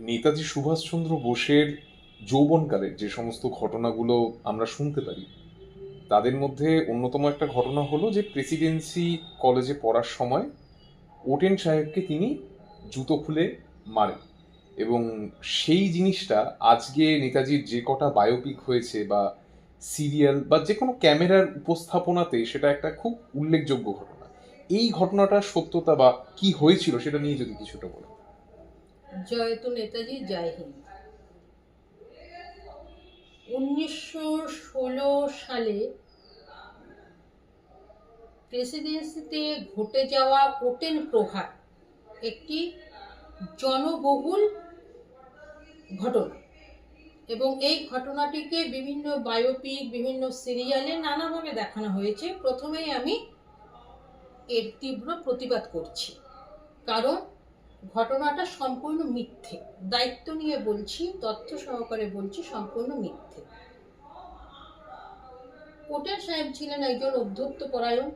নেতাজি সুভাষচন্দ্র বোসের যৌবনকালের যে সমস্ত ঘটনাগুলো আমরা শুনতে পারি, তাদের মধ্যে অন্যতম একটা ঘটনা হলো যে প্রেসিডেন্সি কলেজে পড়ার সময় ওটেন সাহেবকে তিনি জুতো খুলে মারেন এবং সেই জিনিসটা আজকে নেতাজির যে কটা বায়োপিক হয়েছে বা সিরিয়াল বা যে কোনো ক্যামেরার উপস্থাপনাতে সেটা একটা খুব উল্লেখযোগ্য ঘটনা। এই ঘটনাটার সত্যতা বা কি হয়েছিল সেটা নিয়ে যদি কিছুটা বলেন। জয়তু নেতাজি, জয় হিন্দ। উনিশশো ষোলো সালে প্রেসিডেন্সিতে ঘটে যাওয়া ওটেন প্রহার, একটি জনবহুল ঘটনা। এবং এই ঘটনাটিকে বিভিন্ন বায়োপিক, বিভিন্ন সিরিয়ালে নানাভাবে দেখানো হয়েছে। প্রথমেই আমি এর তীব্র প্রতিবাদ করছি। কারণ ঘটনাটা সম্পূর্ণ মিথ্যে। দায়িত্ব নিয়ে বলছি, তথ্য সহকারে বলছি, সম্পূর্ণ মিথ্যে। কোটের সাহেব ছিলেন একজন পরায়ণ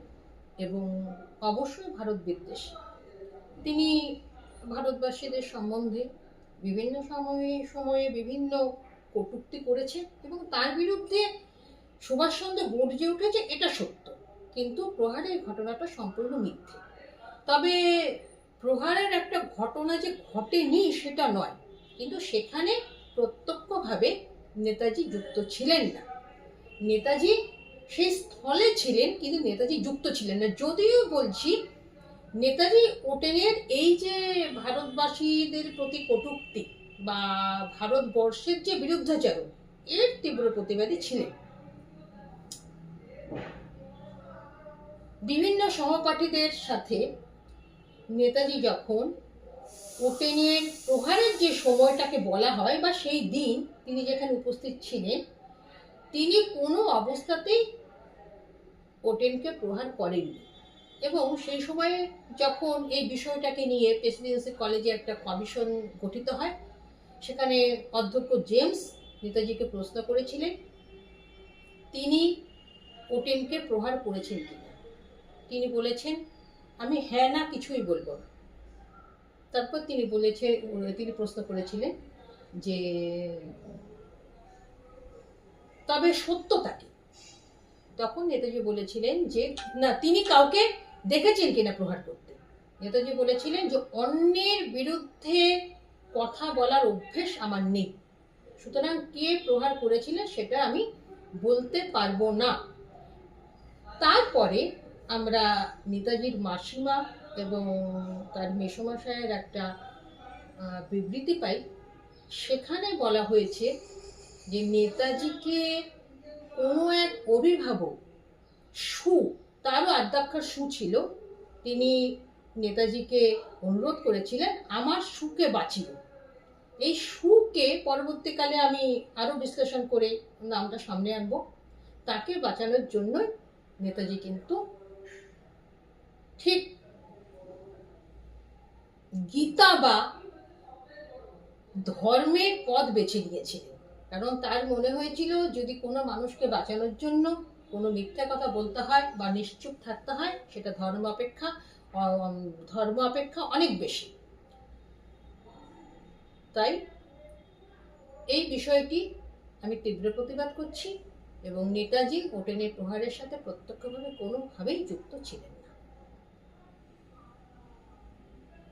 এবং অবশ্যই ভারত বিদ্বেষী। তিনি ভারতবাসীদের সম্বন্ধে বিভিন্ন সময়ে সময়ে বিভিন্ন কটূক্তি করেছেন এবং তার বিরুদ্ধে সুভাষচন্দ্র গর্জে উঠেছে, এটা সত্য। কিন্তু প্রহারের ঘটনাটা সম্পূর্ণ মিথ্যে। তবে প্রহারের একটা ঘটনা যে ঘটেনি সেটা নয়। কিন্তু সেখানে প্রত্যক্ষভাবে নেতাজি যুক্ত ছিলেন না। নেতাজি সেই স্থলে ছিলেন, কিন্তু নেতাজি যুক্ত ছিলেন না। যদিও বলছি, নেতাজি ওটেনের এই যে ভারতবাসীদের প্রতি কটুক্তি বা ভারতবর্ষের যে বিরুদ্ধাচরণ, এর তীব্র প্রতিবাদী ছিলেন। বিভিন্ন সহপাঠীদের সাথে নেতাজি যখন ওটেনের প্রহারের যে সময়টাকে বলা হয় বা সেই দিন তিনি যেখানে উপস্থিত ছিলেন, তিনি কোনো অবস্থাতেই ওটেনকে প্রহার করেননি। এবং সেই সময়ে যখন এই বিষয়টাকে নিয়ে প্রেসিডেন্সি কলেজে একটা কমিশন গঠিত হয়, সেখানে অধ্যক্ষ জেমস নেতাজিকে প্রশ্ন করেছিলেন, তিনি ওটেনকে প্রহার করেছেন কিনা? তিনি বলেছেন আমি হ্যাঁ না কিছুই বলব না। তারপর তিনি বলেছে, তিনি প্রশ্ন করেছিলেন যে, তবে সত্যটা কি? তখন নেতাজি বলেছিলেন যে, না, তিনি কাউকে দেখেছেন কিনা প্রহার করতে। নেতাজি বলেছিলেন যে, অন্যের বিরুদ্ধে কথা বলার অভ্যেস আমার নেই। সুতরাং কে প্রহার করেছিলেন সেটা আমি বলতে পারব না। তারপরে আমরা নেতাজির মাসিমা এবং তার মেসমশায়ের একটা বিবৃতি পাই। সেখানে বলা হয়েছে যে নেতাজিকে কোনো এক অভিভাবক সু, তারও আদ্যাক্ষর সু ছিল, তিনি নেতাজিকে অনুরোধ করেছিলেন, আমার সুকে বাঁচিও এই সুকে পরবর্তীকালে আমি আরও বিশ্লেষণ করে, নামটা সামনে আনব। তাকে বাঁচানোর জন্যই নেতাজি কিন্তু ঠিক গীতা বা ধর্মের পথ বেছে নিয়েছিলেন কারণ তার মনে হয়েছিল যদি কোনো মানুষকে বাঁচানোর জন্য কোনো মিথ্যা কথা বলতে হয় বা নিশ্চুপ থাকতে হয়, সেটা ধর্ম অপেক্ষা ধর্ম অপেক্ষা অনেক বেশি তাই এই বিষয়টি আমি তীব্র প্রতিবাদ করছি এবং নেতাজি ওটেনের প্রহারের সাথে প্রত্যক্ষভাবে কোনোভাবেই যুক্ত ছিলেন।